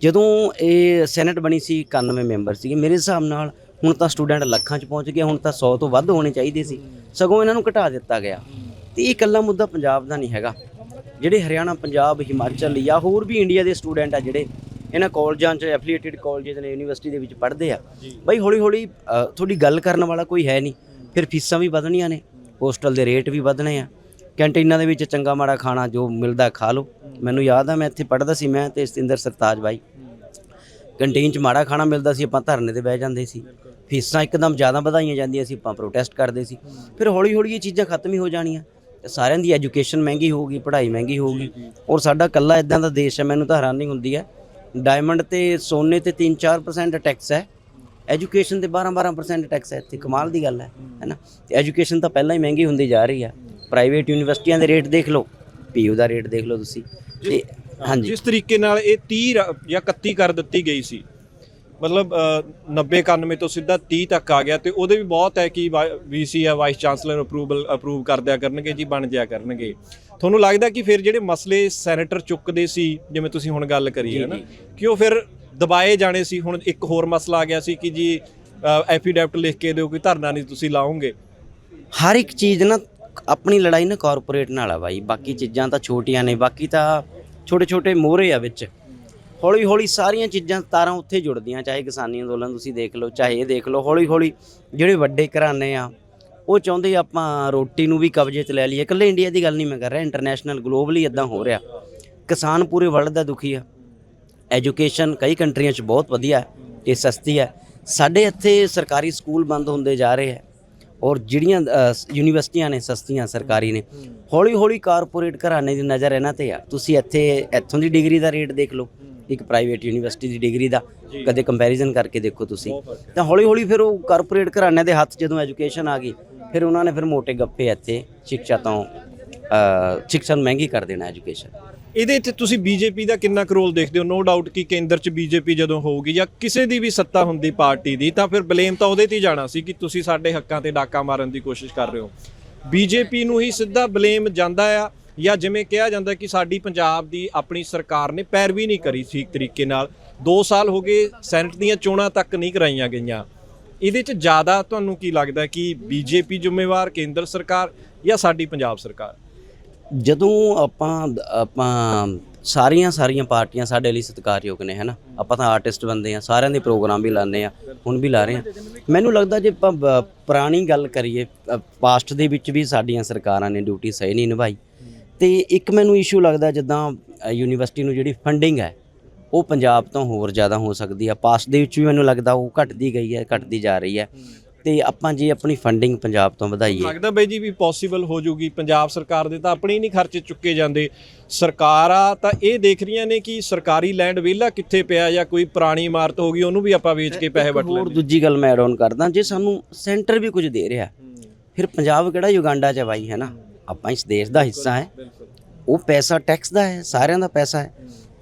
ਜਦੋਂ ਇਹ ਸੈਨੇਟ ਬਣੀ ਸੀ 91 ਮੈਂਬਰ ਸੀਗੇ, ਮੇਰੇ ਹਿਸਾਬ ਨਾਲ ਹੁਣ ਤਾਂ ਸਟੂਡੈਂਟ ਲੱਖਾਂ 'ਚ ਪਹੁੰਚ ਗਿਆ ਹੁਣ ਤਾਂ 100 ਤੋਂ ਵੱਧ ਹੋਣੇ ਚਾਹੀਦੇ ਸੀ, ਸਗੋਂ ਇਹਨਾਂ ਨੂੰ ਘਟਾ ਦਿੱਤਾ ਗਿਆ। ਤੇ ਇਹ ਇਕੱਲਾ ਮੁੱਦਾ ਪੰਜਾਬ ਦਾ ਨਹੀਂ ਹੈਗਾ। ਜਿਹੜੇ ਹਰਿਆਣਾ, ਪੰਜਾਬ, ਹਿਮਾਚਲ ਜਾਂ ਹੋਰ ਵੀ ਇੰਡੀਆ ਦੇ ਸਟੂਡੈਂਟ ਆ ਜਿਹੜੇ ਇਹਨਾਂ ਕਾਲਜਾਂ 'ਚ ਐਫੀਲੀਏਟਡ ਕਾਲਜਸ ਨੇ ਯੂਨੀਵਰਸਿਟੀ ਦੇ ਵਿੱਚ ਪੜ੍ਹਦੇ ਆ। ਬਈ ਹੌਲੀ ਹੌਲੀ ਤੁਹਾਡੀ ਗੱਲ ਕਰਨ ਵਾਲਾ ਕੋਈ ਹੈ ਨਹੀਂ। ਫਿਰ ਫੀਸਾਂ ਵੀ ਵਧਣੀਆਂ ਨੇ ਹੋਸਟਲ ਦੇ ਰੇਟ ਵੀ ਵਧਣੇ ਆ। ਕੈਂਟੀਨਾਂ ਦੇ ਵਿੱਚ ਚੰਗਾ ਮਾੜਾ ਖਾਣਾ ਜੋ ਮਿਲਦਾ ਖਾ ਲਓ। ਮੈਨੂੰ ਯਾਦ ਆ ਮੈਂ ਇੱਥੇ ਪੜ੍ਹਦਾ ਸੀ ਮੈਂ ਤੇ ਸਤਿੰਦਰ ਸਰਤਾਜ ਬਾਈ। ਕੰਟੀਨ 'ਚ ਮਾੜਾ ਖਾਣਾ ਮਿਲਦਾ ਸੀ ਆਪਾਂ ਧਰਨੇ ਤੇ ਬਹਿ ਜਾਂਦੇ ਸੀ। ਫੀਸਾਂ ਇੱਕਦਮ ਜ਼ਿਆਦਾ ਵਧਾਈਆਂ ਜਾਂਦੀਆਂ ਸੀ ਆਪਾਂ ਪ੍ਰੋਟੈਸਟ ਕਰਦੇ ਸੀ। ਫਿਰ ਹੌਲੀ ਹੌਲੀ ਇਹ ਚੀਜ਼ਾਂ ਖਤਮ ਹੀ ਹੋ ਜਾਣੀਆਂ। ਸਾਰਿਆਂ ਦੀ ਐਜੂਕੇਸ਼ਨ ਮਹਿੰਗੀ ਹੋਊਗੀ ਪੜ੍ਹਾਈ ਮਹਿੰਗੀ ਹੋਊਗੀ ਔਰ ਸਾਡਾ ਕੱਲਾ ਇਦਾਂ ਦਾ ਦੇਸ਼ ਹੈ ਮੈਨੂੰ ਤਾਂ ਹੈਰਾਨੀ ਹੁੰਦੀ ਹੈ। ਡਾਇਮੰਡ ਤੇ ਸੋਨੇ ਤੇ 3-4% ਟੈਕਸ ਹੈ। ਐਜੂਕੇਸ਼ਨ ਤੇ 12-12% ਟੈਕਸ ਹੈ। ਇੱਥੇ ਕਮਾਲ ਦੀ ਗੱਲ ਹੈ ਹੈਨਾ? ਤੇ ਐਜੂਕੇਸ਼ਨ ਤਾਂ ਪਹਿਲਾਂ ਹੀ ਮਹਿੰਗੀ ਹੁੰਦੀ ਜਾ ਰਹੀ ਹੈ। ਪ੍ਰਾਈਵੇਟ ਯੂਨੀਵਰਸਿਟੀਆਂ ਦੇ ਰੇਟ ਦੇਖ ਲਓ। ਪੀਯੂ ਦਾ ਰੇਟ ਦੇਖ ਲਓ ਤੁਸੀਂ। ਤੇ ਹਾਂਜੀ। ਜਿਸ ਤਰੀਕੇ ਨਾਲ ਇਹ 30 ਰ- ਜਾਂ 31 ਕਰ ਦਿੱਤੀ ਗਈ ਸੀ। ਮਤਲਬ ਅ, 90 91 ਤੋਂ ਸਿੱਧਾ 30 ਤੱਕ ਆ ਗਿਆ ਤੇ ਉਹਦੇ ਵੀ ਬਹੁਤ ਹੈ ਕਿ ਵੀਸੀ ਆ ਵਾਈਸ ਚਾਂਸਲਰ ਅਪਰੂਵਲ ਅਪਰੂਵ ਕਰ ਦਿਆ ਕਰਨਗੇ ਜੀ ਬਣ ਜਾਇਆ ਕਰਨਗੇ। ਤੁਹਾਨੂੰ ਲੱਗਦਾ ਕਿ ਫਿਰ ਜਿਹੜੇ ਮਸਲੇ ਸੈਨੇਟਰ ਚੁੱਕਦੇ ਸੀ ਜਿਵੇਂ ਤੁਸੀਂ ਹੁਣ ਗੱਲ ਕਰੀ ਹੈ ਨਾ ਕਿ ਉਹ ਫਿਰ ਦਬਾਏ ਜਾਣੇ ਸੀ? ਹੁਣ ਇੱਕ ਹੋਰ ਮਸਲਾ ਆ ਗਿਆ ਸੀ ਕਿ ਜੀ ਐਫੀਡੈਵਿਟ ਲਿਖ ਕੇ ਦਿਓ ਕੋਈ ਧਰਨਾ ਨਹੀਂ ਤੁਸੀਂ ਲਾਓਗੇ। ਹਰ ਇੱਕ ਚੀਜ਼ ਨਾ ਆਪਣੀ ਲੜਾਈ ਨਾ ਕਾਰਪੋਰੇਟ ਨਾਲ ਆ ਬਾਈ। ਬਾਕੀ ਚੀਜ਼ਾਂ ਤਾਂ ਛੋਟੀਆਂ ਨੇ ਬਾਕੀ ਤਾਂ ਛੋਟੇ ਛੋਟੇ ਮੋਹਰੇ ਆ ਵਿੱਚ। ਹੌਲੀ ਹੌਲੀ ਸਾਰੀਆਂ ਚੀਜ਼ਾਂ ਤਾਰਾਂ ਉੱਥੇ ਜੁੜਦੀਆਂ, ਚਾਹੇ ਕਿਸਾਨੀ ਅੰਦੋਲਨ ਤੁਸੀਂ ਦੇਖ ਲਓ, ਚਾਹੇ ਇਹ ਦੇਖ ਲਓ ਹੌਲੀ ਹੌਲੀ ਜਿਹੜੇ ਵੱਡੇ ਘਰਾਣੇ ਆ, ਉਹ ਚਾਹੁੰਦੇ ਆਪਾਂ ਰੋਟੀ ਨੂੰ ਵੀ ਕਬਜ਼ੇ 'ਚ ਲੈ ਲਈਏ। ਇਕੱਲੇ ਇੰਡੀਆ ਦੀ ਗੱਲ ਨਹੀਂ ਮੈਂ ਕਰ ਰਿਹਾ ਇੰਟਰਨੈਸ਼ਨਲ ਗਲੋਬਲੀ ਇਦਾਂ ਹੋ ਰਿਹਾ। ਕਿਸਾਨ ਪੂਰੇ ਵਰਲਡ ਦਾ ਦੁਖੀ ਆ। ਐਜੂਕੇਸ਼ਨ ਕਈ ਕੰਟਰੀਆਂ 'ਚ ਬਹੁਤ ਵਧੀਆ ਹੈ ਤੇ ਸਸਤੀ ਹੈ। ਸਾਡੇ ਇੱਥੇ ਸਰਕਾਰੀ ਸਕੂਲ ਬੰਦ ਹੁੰਦੇ ਜਾ ਰਹੇ ਹੈ ਔਰ ਜਿਹੜੀਆਂ ਯੂਨੀਵਰਸਿਟੀਆਂ ਨੇ ਸਸਤੀਆਂ ਸਰਕਾਰੀ ਨੇ ਹੌਲੀ ਹੌਲੀ ਕਾਰਪੋਰੇਟ ਘਰਾਣੇ ਦੀ ਨਜ਼ਰ ਇਹਨਾਂ ਤੇ ਆ। ਤੁਸੀਂ ਇੱਥੇ, ਇੱਥੋਂ ਦੀ ਡਿਗਰੀ ਦਾ ਰੇਟ ਦੇਖ ਲਓ। ਇੱਕ ਪ੍ਰਾਈਵੇਟ ਯੂਨੀਵਰਸਿਟੀ ਦੀ ਡਿਗਰੀ ਦਾ ਕਦੇ ਕੰਪੈਰੀਜ਼ਨ ਕਰਕੇ ਦੇਖੋ ਤੁਸੀਂ। ਤਾਂ ਹੌਲੀ ਹੌਲੀ ਫਿਰ ਉਹ ਕਾਰਪੋਰੇਟ ਘਰਾਣਿਆਂ ਦੇ ਹੱਥ ਜਦੋਂ ਐਜੂਕੇਸ਼ਨ ਆ ਗਈ ਫਿਰ ਉਹਨਾਂ ਨੇ ਫਿਰ ਮੋٹے ਗੱਪੇ ਇੱਥੇ ਸਿੱਖਿਆ ਤੋਂ ਅ, ਸਿੱਖਿਆ ਨੂੰ ਮਹਿੰਗੀ ਕਰ ਦੇਣਾ ਐਜੂਕੇਸ਼ਨ ਇਹਦੇ ਤੇ ਤੁਸੀਂ ਬੀਜੇਪੀ ਦਾ ਕਿੰਨਾ ਕੁ ਰੋਲ ਦੇਖਦੇ ਹੋ? ਨੋ ਡਾਊਟ ਕਿ ਕੇਂਦਰ 'ਚ ਬੀਜੇਪੀ ਜਦੋਂ ਹੋਊਗੀ ਜਾਂ ਕਿਸੇ ਦੀ ਵੀ ਸੱਤਾ ਹੁੰਦੀ ਪਾਰਟੀ ਦੀ ਤਾਂ ਫਿਰ ਬਲੇਮ ਤਾਂ ਉਹਦੇ ਤੇ ਹੀ ਜਾਣਾ ਸੀ ਕਿ ਤੁਸੀਂ ਸਾਡੇ ਹੱਕਾਂ ਤੇ ਡਾਕਾ ਮਾਰਨ ਦੀ ਕੋਸ਼ਿਸ਼ ਕਰ ਰਹੇ ਹੋ। ਬੀਜੇਪੀ ਨੂੰ ਹੀ ਸਿੱਧਾ ਬਲੇਮ ਜਾਂਦਾ ਆ ਜਾਂ ਜਿਵੇਂ ਕਿਹਾ ਜਾਂਦਾ ਕਿ ਸਾਡੀ ਪੰਜਾਬ ਦੀ ਆਪਣੀ ਸਰਕਾਰ ਨੇ ਪੈਰਵੀ ਨਹੀਂ ਕਰੀ ਠੀਕ ਤਰੀਕੇ ਨਾਲ। 2 ਸਾਲ ਹੋ ਗਏ ਸੈਨੇਟ ਦੀਆਂ ਚੋਣਾਂ ਤੱਕ ਨਹੀਂ ਕਰਾਈਆਂ ਗਈਆਂ। ਇਹਦੇ 'ਚ ਜ਼ਿਆਦਾ ਤੁਹਾਨੂੰ ਕੀ ਲੱਗਦਾ ਕਿ ਬੀਜੇਪੀ ਜ਼ਿੰਮੇਵਾਰ, ਕੇਂਦਰ ਸਰਕਾਰ ਜਾਂ ਸਾਡੀ ਪੰਜਾਬ ਸਰਕਾਰ? ਜਦੋਂ ਆਪਾਂ ਆਪਾਂ ਸਾਰੀਆਂ ਸਾਰੀਆਂ ਪਾਰਟੀਆਂ ਸਾਡੇ ਲਈ ਸਤਿਕਾਰਯੋਗ ਨੇ ਹਨਾ ਆਪਾਂ ਤਾਂ ਆਰਟਿਸਟ ਬੰਦੇ ਆ ਸਾਰਿਆਂ ਦੇ ਪ੍ਰੋਗਰਾਮ ਵੀ ਲਾਉਂਦੇ ਆ ਹੁਣ ਵੀ ਲਾ ਰਹੇ ਆ ਮੈਨੂੰ ਲੱਗਦਾ ਜੇ ਆਪਾਂ ਬ- ਪੁਰਾਣੀ ਗੱਲ ਕਰੀਏ ਪਾਸਟ ਦੇ ਵਿੱਚ ਵੀ ਸਾਡੀਆਂ ਸਰਕਾਰਾਂ ਨੇ ਡਿਊਟੀ ਸਹੀ ਨਹੀਂ ਨਿਭਾਈ। ਤੇ ਇੱਕ ਮੈਨੂੰ ਇਸ਼ੂ ਲੱਗਦਾ ਜਿੱਦਾਂ ਯੂਨੀਵਰਸਿਟੀ ਨੂੰ ਜਿਹੜੀ ਫੰਡਿੰਗ ਹੈ ਉਹ ਪੰਜਾਬ ਤੋਂ ਹੋਰ ਜ਼ਿਆਦਾ ਹੋ ਸਕਦੀ ਆ ਪਾਸਟ ਦੇ ਵਿੱਚ ਵੀ ਮੈਨੂੰ ਲੱਗਦਾ ਉਹ ਘਟਦੀ ਗਈ ਹੈ ਘਟਦੀ ਜਾ ਰਹੀ ਹੈ। ਤੇ ਆਪਾਂ ਜੇ ਆਪਣੀ ਫੰਡਿੰਗ ਪੰਜਾਬ ਤੋਂ ਵਧਾਈਏ। ਲੱਗਦਾ ਬਈ ਜੀ ਵੀ ਪੋਸੀਬਲ ਹੋ ਜੂਗੀ। ਪੰਜਾਬ ਸਰਕਾਰ ਦੇ ਤਾਂ ਆਪਣੇ ਹੀ ਨਹੀਂ ਖਰਚੇ ਚੁੱਕੇ ਜਾਂਦੇ। ਸਰਕਾਰਾਂ ਤਾਂ ਇਹ ਦੇਖ ਰਹੀਆਂ ਨੇ ਕਿ ਸਰਕਾਰੀ ਲੈਂਡ ਵਿਹਲਾ ਕਿੱਥੇ ਪਿਆ ਜਾਂ ਕੋਈ ਪੁਰਾਣੀ ਇਮਾਰਤ ਹੋ ਗਈ ਉਹਨੂੰ ਵੀ ਆਪਾਂ ਵੇਚ ਕੇ ਪੈਸੇ ਵੱਟ ਹੋਰ ਲੈਂਦੇ। ਦੂਜੀ ਗੱਲ ਮੈਂ ਐਡ ਆਨ ਕਰਦਾ ਜੇ ਸਾਨੂੰ ਸੈਂਟਰ ਵੀ ਕੁਝ ਦੇ ਰਿਹਾ ਫਿਰ ਪੰਜਾਬ ਕਿਹੜਾ ਯੁਗਾਂਡਾ ਚ ਹੈ ਬਾਈ ਹੈ ਨਾ? ਆਪਾਂ ਇਸ ਦੇਸ਼ ਦਾ ਹਿੱਸਾ ਹੈ। ਉਹ ਪੈਸਾ ਟੈਕਸ ਦਾ ਹੈ ਸਾਰਿਆਂ ਦਾ ਪੈਸਾ ਹੈ।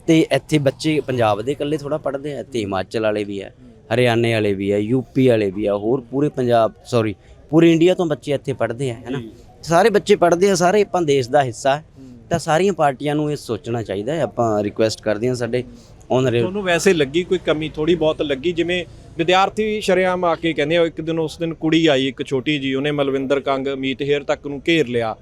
ਤੇ ਇੱਥੇ ਬੱਚੇ ਪੰਜਾਬ ਦੇ ਇਕੱਲੇ ਥੋੜਾ ਪੜ੍ਹਦੇ ਆ ਇੱਥੇ ਹਿਮਾਚਲ ਵਾਲੇ ਵੀ ਹੈ ਹਰਿਆਣੇ ਵਾਲੇ ਵੀ ਹੈ ਯੂਪੀ ਵਾਲੇ ਵੀ ਆ ਹੋਰ ਪੂਰੇ ਪੰਜਾਬ ਸੌਰੀ ਪੂਰੇ ਇੰਡੀਆ ਤੋਂ ਬੱਚੇ ਇੱਥੇ ਪੜ੍ਹਦੇ ਆ ਹੈ ਨਾ। ਸਾਰੇ ਬੱਚੇ ਪੜ੍ਹਦੇ ਆ ਸਾਰੇ ਆਪਾਂ ਦੇਸ਼ ਦਾ ਹਿੱਸਾ ਹੈ। ਤਾਂ ਸਾਰੀਆਂ ਪਾਰਟੀਆਂ ਨੂੰ ਇਹ ਸੋਚਣਾ ਚਾਹੀਦਾ ਹੈ ਆਪਾਂ ਰਿਕੁਐਸਟ ਕਰਦੇ ਹਾਂ ਸਾਡੇ ਓਨਰੇਬਲ ਤੁਹਾਨੂੰ ਵੈਸੇ ਲੱਗੀ ਕੋਈ ਕਮੀ ਥੋੜੀ ਬਹੁਤ ਲੱਗੀ ਜਿਵੇਂ ਵਿਦਿਆਰਥੀ ਸ਼ਰੇਆਮ ਆ ਕੇ ਕਹਿੰਦੇ ਆ ਇੱਕ ਦਿਨ ਉਸ ਦਿਨ ਕੁੜੀ ਆਈ ਇੱਕ ਛੋਟੀ ਜੀ ਉਹਨੇ ਮਲਵਿੰਦਰ ਕੰਗ ਮੀਤ ਹੇਰ ਤੱਕ ਨੂੰ ਘੇਰ ਲਿਆ।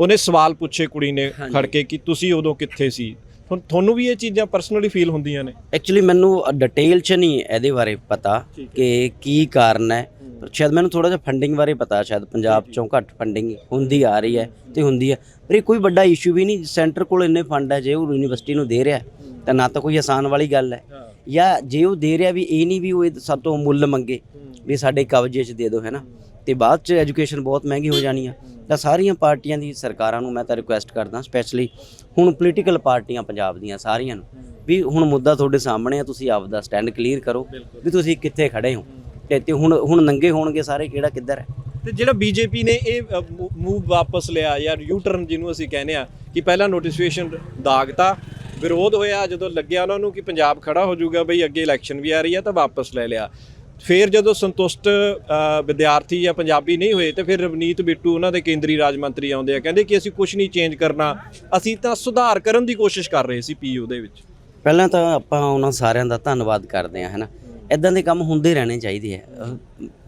ਉਹਨੇ ਸਵਾਲ ਪੁੱਛੇ ਕੁੜੀ ਨੇ ਖੜ ਕੇ ਕਿ ਤੁਸੀਂ ਉਦੋਂ ਕਿੱਥੇ ਸੀ? ਹੁਣ ਤੁਹਾਨੂੰ ਵੀ ਇਹ ਚੀਜ਼ਾਂ ਪਰਸਨਲੀ ਫੀਲ ਹੁੰਦੀਆਂ ਨੇ? ਐਕਚੁਅਲੀ ਮੈਨੂੰ ਡਿਟੇਲ ਚ ਨਹੀਂ ਇਹਦੇ ਬਾਰੇ ਪਤਾ ਕਿ ਕੀ ਕਾਰਨ ਹੈ ਸ਼ਾਇਦ ਮੈਨੂੰ ਥੋੜਾ ਜਿਹਾ ਫੰਡਿੰਗ ਬਾਰੇ ਪਤਾ ਸ਼ਾਇਦ ਪੰਜਾਬ ਚੋਂ ਘੱਟ ਫੰਡਿੰਗ ਹੁੰਦੀ ਆ ਰਹੀ ਹੈ ਤੇ ਹੁੰਦੀ ਹੈ। ਪਰ ਇਹ ਕੋਈ ਵੱਡਾ ਇਸ਼ੂ ਵੀ ਨਹੀਂ ਸੈਂਟਰ ਕੋਲ ਇੰਨੇ ਫੰਡ ਹੈ ਜੇ ਉਹ ਯੂਨੀਵਰਸਿਟੀ ਨੂੰ ਦੇ ਰਿਹਾ ਤਾਂ ਨਾ ਤਾਂ ਕੋਈ ਆਸਾਨ ਵਾਲੀ ਗੱਲ ਹੈ। ਜਾਂ ਜੇ ਉਹ ਦੇ ਰਿਹਾ ਵੀ ਇਹ ਨਹੀਂ ਵੀ ਉਹ ਸਭ ਤੋਂ ਮੁੱਲ ਮੰਗੇ ਵੀ ਸਾਡੇ ਕਬਜ਼ੇ 'ਚ ਦੇ ਦਿਓ ਹੈ ਨਾ? ਤੇ ਬਾਅਦ 'ਚ ਐਜੂਕੇਸ਼ਨ ਬਹੁਤ ਮਹਿੰਗੀ ਹੋ ਜਾਣੀ ਆ। ਤਾਂ ਸਾਰੀਆਂ ਪਾਰਟੀਆਂ ਦੀ ਸਰਕਾਰਾਂ ਨੂੰ ਮੈਂ ਤਾਂ ਰਿਕੁਐਸਟ ਕਰਦਾ ਸਪੈਸ਼ਲੀ ਹੁਣ ਪੋਲੀਟੀਕਲ ਪਾਰਟੀਆਂ ਪੰਜਾਬ ਦੀਆਂ ਸਾਰੀਆਂ ਨੂੰ, ਵੀ ਹੁਣ ਮੁੱਦਾ ਤੁਹਾਡੇ ਸਾਹਮਣੇ ਆ, ਤੁਸੀਂ ਆਪਦਾ ਸਟੈਂਡ ਕਲੀਅਰ ਕਰੋ, ਵੀ ਤੁਸੀਂ ਕਿੱਥੇ ਖੜੇ ਹੋ। ਤੇ ਹੁਣ ਹੁਣ ਨੰਗੇ ਹੋਣਗੇ ਸਾਰੇ, ਕਿਹੜਾ ਕਿੱਧਰ ਹੈ? ਤੇ ਜਿਹੜਾ ਬੀਜੇਪੀ ਨੇ ਇਹ ਮੂਵ ਵਾਪਸ ਲਿਆ ਜਾਂ ਯੂ ਟਰਨ ਜਿਹਨੂੰ ਅਸੀਂ ਕਹਿੰਦੇ ਆ, ਕਿ ਪਹਿਲਾਂ ਨੋਟੀਫਿਕੇਸ਼ਨ ਦਾਗਤਾ, ਵਿਰੋਧ ਹੋਇਆ, ਜਦੋਂ ਲੱਗਿਆ ਉਹਨਾਂ ਨੂੰ ਕਿ ਪੰਜਾਬ ਖੜਾ ਹੋ ਜਾਊਗਾ, ਬਈ ਅੱਗੇ ਇਲੈਕਸ਼ਨ ਵੀ ਆ ਰਹੀ ਹੈ ਤਾਂ ਵਾਪਸ ਲੈ ਲਿਆ। ਫਿਰ ਜਦੋਂ ਸੰਤੁਸ਼ਟ ਵਿਦਿਆਰਥੀ ਜਾਂ ਪੰਜਾਬੀ ਨਹੀਂ ਹੋਏ ਤੇ ਫਿਰ ਰਵਨੀਤ ਬਿੱਟੂ ਉਹਨਾਂ ਦੇ ਕੇਂਦਰੀ ਰਾਜ ਮੰਤਰੀ ਆਉਂਦੇ ਆ। ਕਹਿੰਦੇ ਕਿ ਅਸੀਂ ਕੁਝ ਨਹੀਂ ਚੇਂਜ ਕਰਨਾ। ਅਸੀਂ ਤਾਂ ਸੁਧਾਰ ਕਰਨ ਦੀ ਕੋਸ਼ਿਸ਼ ਕਰ ਰਹੇ ਸੀ ਪੀਯੂ ਦੇ ਵਿੱਚ। ਪਹਿਲਾਂ ਤਾਂ ਆਪਾਂ ਉਹਨਾਂ ਸਾਰਿਆਂ ਦਾ ਧੰਨਵਾਦ ਕਰਦੇ ਹਾਂ ਹੈਨਾ। ਇਦਾਂ ਦੇ ਕੰਮ ਹੁੰਦੇ ਰਹਿਣੇ ਚਾਹੀਦੇ ਆ।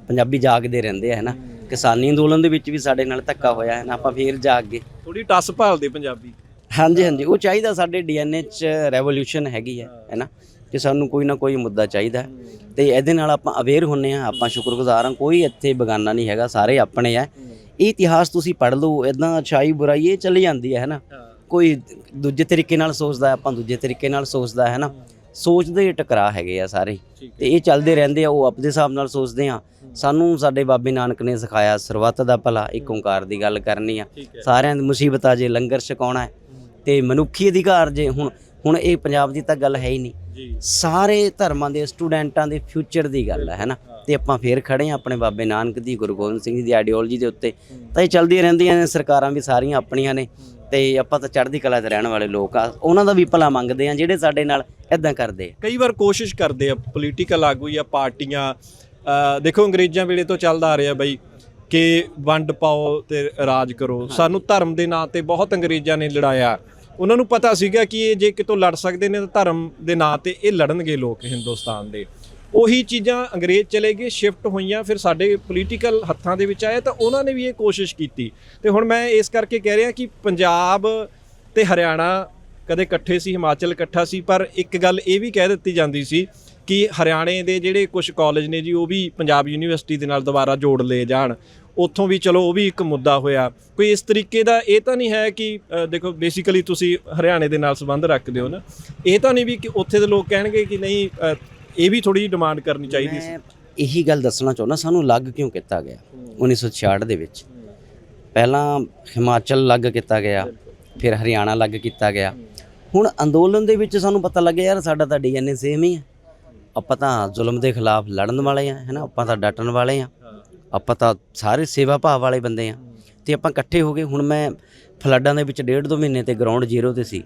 ਪੰਜਾਬੀ ਜਾਗਦੇ ਰਹਿੰਦੇ ਆ ਹੈਨਾ। ਕਿਸਾਨੀ ਅੰਦੋਲਨ ਦੇ ਵਿੱਚ ਵੀ ਸਾਡੇ ਨਾਲ ਧੱਕਾ ਹੋਇਆ ਹੈ ਨਾ ਆਪਾਂ ਫੇਰ ਜਾਗ। ਗਏ ਥੋੜੀ ਟੱਸ ਭਾਲਦੇ ਪੰਜਾਬੀ। ਹਾਂਜੀ ਹਾਂਜੀ। ਉਹ ਚਾਹੀਦਾ ਸਾਡੇ ਡੀਐਨਏ 'ਚ ਰੈਵੋਲੂਸ਼ਨ ਹੈਗੀ ਹੈ। ਹੈਨਾ। ਕਿ ਸਾਨੂੰ ਕੋਈ ਨਾ ਕੋਈ ਮੁੱਦਾ ਚਾਹੀਦਾ ਹੈ। ਤੇ ਇਹਦੇ ਨਾਲ ਆਪਾਂ ਅਵੇਅਰ ਹੁੰਨੇ ਆ ਆਪਾਂ ਸ਼ੁਕਰਗੁਜ਼ਾਰ ਹਾਂ ਕੋਈ ਇੱਥੇ ਬਗਾਨਾ ਨਹੀਂ ਹੈਗਾ ਸਾਰੇ ਆਪਣੇ ਆ। ਇਹ ਇਤਿਹਾਸ ਤੁਸੀਂ ਪੜ੍ਹ ਲਓ ਇਦਾਂ ਅੱਛਾਈ ਬੁਰਾਈ ਇਹ ਚੱਲੀ ਜਾਂਦੀ ਹੈ ਹੈਨਾ? ਕੋਈ ਦੂਜੇ ਤਰੀਕੇ ਨਾਲ ਸੋਚਦਾ ਆਪਾਂ ਦੂਜੇ ਤਰੀਕੇ ਨਾਲ ਸੋਚਦਾ ਹੈ ਨਾ ਸੋਚ ਦੇ ਟਕਰਾਅ ਹੈਗੇ ਆ ਸਾਰੇ। ਤੇ ਇਹ ਚੱਲਦੇ ਰਹਿੰਦੇ ਆ ਉਹ ਆਪਣੇ ਹਿਸਾਬ ਨਾਲ ਸੋਚਦੇ ਆ। ਸਾਨੂੰ ਸਾਡੇ ਬਾਬੇ ਨਾਨਕ ਨੇ ਸਿਖਾਇਆ ਸਰਬੱਤ ਦਾ ਭਲਾ ਇੱਕ ਓੰਕਾਰ ਦੀ ਗੱਲ ਕਰਨੀ ਆ। ਸਾਰਿਆਂ ਦੀ ਮੁਸੀਬਤਾਂ ਜੇ ਲੰਗਰ ਛਕਾਉਣਾ ਤੇ ਮਨੁੱਖੀ ਅਧਿਕਾਰ ਜੇ ਹੁਣ ਹੁਣ ਇਹ ਪੰਜਾਬ ਦੀ ਤਾਂ ਗੱਲ ਹੈ ਹੀ ਨਹੀਂ। ਸਾਰੇ ਧਰਮਾਂ ਦੇ ਸਟੂਡੈਂਟਾਂ ਦੇ ਫਿਊਚਰ ਦੀ ਗੱਲ ਹੈ ਹੈਨਾ ਤੇ ਆਪਾਂ ਫੇਰ ਖੜੇ ਆ ਆਪਣੇ ਬਾਬੇ ਨਾਨਕ ਦੀ ਗੁਰੂ ਗੋਬਿੰਦ ਸਿੰਘ ਜੀ ਦੀ ਆਈਡੀਓਲੋਜੀ ਦੇ ਉੱਤੇ। ਤਾਂ ਇਹ ਚੱਲਦੀਆਂ ਰਹਿੰਦੀਆਂ ਨੇ ਸਰਕਾਰਾਂ ਵੀ ਸਾਰੀਆਂ ਆਪਣੀਆਂ ਨੇ। ਤੇ ਆਪਾਂ ਤਾਂ ਚੜ੍ਹਦੀ ਕਲਾ 'ਚ ਰਹਿਣ ਵਾਲੇ ਲੋਕ ਆ। ਉਹਨਾਂ ਦਾ ਵੀ ਭਲਾ ਮੰਗਦੇ ਆ ਜਿਹੜੇ ਸਾਡੇ ਨਾਲ ਇਦਾਂ ਕਰਦੇ ਆ। ਕਈ ਵਾਰ ਕੋਸ਼ਿਸ਼ ਕਰਦੇ ਆ ਪੋਲੀਟੀਕਲ ਆਗੂ ਜਾਂ ਪਾਰਟੀਆਂ ਦੇਖੋ ਅੰਗਰੇਜ਼ਾਂ ਵੇਲੇ ਤੋਂ ਚੱਲਦਾ ਆ ਰਿਹਾ ਬਈ ਕਿ ਵੰਡ ਪਾਓ ਤੇ ਰਾਜ ਕਰੋ। ਸਾਨੂੰ ਧਰਮ ਦੇ ਨਾਂ ਤੇ ਬਹੁਤ ਅੰਗਰੇਜ਼ਾਂ ਨੇ ਲੜਾਇਆ। ਉਹਨਾਂ ਨੂੰ ਪਤਾ ਸੀਗਾ ਕਿ ਇਹ ਜੇ ਕਿਤੋਂ ਲੜ ਸਕਦੇ ਨੇ ਤਾਂ ਧਰਮ ਦੇ ਨਾਂ ਤੇ ਇਹ ਲੜਨਗੇ ਲੋਕ ਹਿੰਦੁਸਤਾਨ ਦੇ। ਉਹੀ ਚੀਜ਼ਾਂ ਅੰਗਰੇਜ਼ ਚਲੇ ਗਏ ਸ਼ਿਫਟ ਹੋਈਆਂ, ਫਿਰ ਸਾਡੇ ਪੋਲੀਟੀਕਲ ਹੱਥਾਂ ਦੇ ਵਿੱਚ ਆਏ ਤਾਂ ਉਹਨਾਂ ਨੇ ਵੀ ਇਹ ਕੋਸ਼ਿਸ਼ ਕੀਤੀ। ਤੇ ਹੁਣ ਮੈਂ ਇਸ ਕਰਕੇ ਕਹਿ ਰਿਹਾ ਕਿ ਪੰਜਾਬ ਤੇ ਹਰਿਆਣਾ ਕਦੇ ਇਕੱਠੇ ਸੀ, ਹਿਮਾਚਲ ਇਕੱਠਾ ਸੀ, ਪਰ ਇੱਕ ਗੱਲ ਇਹ ਵੀ ਕਹਿ ਦਿੱਤੀ ਜਾਂਦੀ ਸੀ ਕਿ ਹਰਿਆਣੇ ਦੇ ਜਿਹੜੇ ਕੁਝ ਕਾਲਜ ਨੇ ਜੀ, ਉਹ ਵੀ ਪੰਜਾਬ ਯੂਨੀਵਰਸਿਟੀ ਦੇ ਨਾਲ ਦੁਬਾਰਾ ਜੋੜ ਲਏ ਜਾਣ। ਉੱਥੋਂ ਵੀ ਚਲੋ ਉਹ ਵੀ ਇੱਕ ਮੁੱਦਾ ਹੋਇਆ। ਕੋਈ ਇਸ ਤਰੀਕੇ ਦਾ ਇਹ ਤਾਂ ਨਹੀਂ ਹੈ ਕਿ ਦੇਖੋ ਬੇਸਿਕਲੀ ਤੁਸੀਂ ਹਰਿਆਣੇ ਦੇ ਨਾਲ ਸੰਬੰਧ ਰੱਖਦੇ ਹੋ ਨਾ। ਇਹ ਤਾਂ ਨਹੀਂ ਵੀ ਕਿ ਉੱਥੇ ਦੇ ਲੋਕ ਕਹਿਣਗੇ ਕਿ ਨਹੀਂ ਇਹ ਵੀ ਥੋੜੀ ਡਿਮਾਂਡ ਕਰਨੀ ਚਾਹੀਦੀ ਸੀ। ਇਹੀ ਗੱਲ ਦੱਸਣਾ ਚਾਹੁੰਦਾ, ਸਾਨੂੰ ਅਲੱਗ ਕਿਉਂ ਕੀਤਾ ਗਿਆ 1966 ਦੇ ਵਿੱਚ? ਪਹਿਲਾਂ ਹਿਮਾਚਲ ਅਲੱਗ ਕੀਤਾ ਗਿਆ, ਫਿਰ ਹਰਿਆਣਾ ਅਲੱਗ ਕੀਤਾ ਗਿਆ। ਹੁਣ ਅੰਦੋਲਨ ਦੇ ਵਿੱਚ ਸਾਨੂੰ ਪਤਾ ਲੱਗਿਆ, ਯਾਰ ਸਾਡਾ ਤਾਂ ਡੀਐਨਏ ਸੇਮ ਹੀ ਹੈ। ਆਪਾਂ ਤਾਂ ਜ਼ੁਲਮ ਦੇ ਖਿਲਾਫ ਲੜਨ ਵਾਲੇ ਆ ਹੈਨਾ ਆਪਾਂ ਤਾਂ ਡਟਣ ਵਾਲੇ ਆ ਆਪਾਂ ਤਾਂ ਸਾਰੇ ਸੇਵਾ ਭਾਵ ਵਾਲੇ ਬੰਦੇ ਆ। ਤੇ ਆਪਾਂ ਇਕੱਠੇ ਹੋ ਗਏ। ਹੁਣ ਮੈਂ ਫਲੱਡਾਂ ਦੇ ਵਿੱਚ ਡੇਢ ਦੋ ਮਹੀਨੇ ਤੇ ਗਰਾਊਂਡ ਜ਼ੀਰੋ ਤੇ ਸੀ।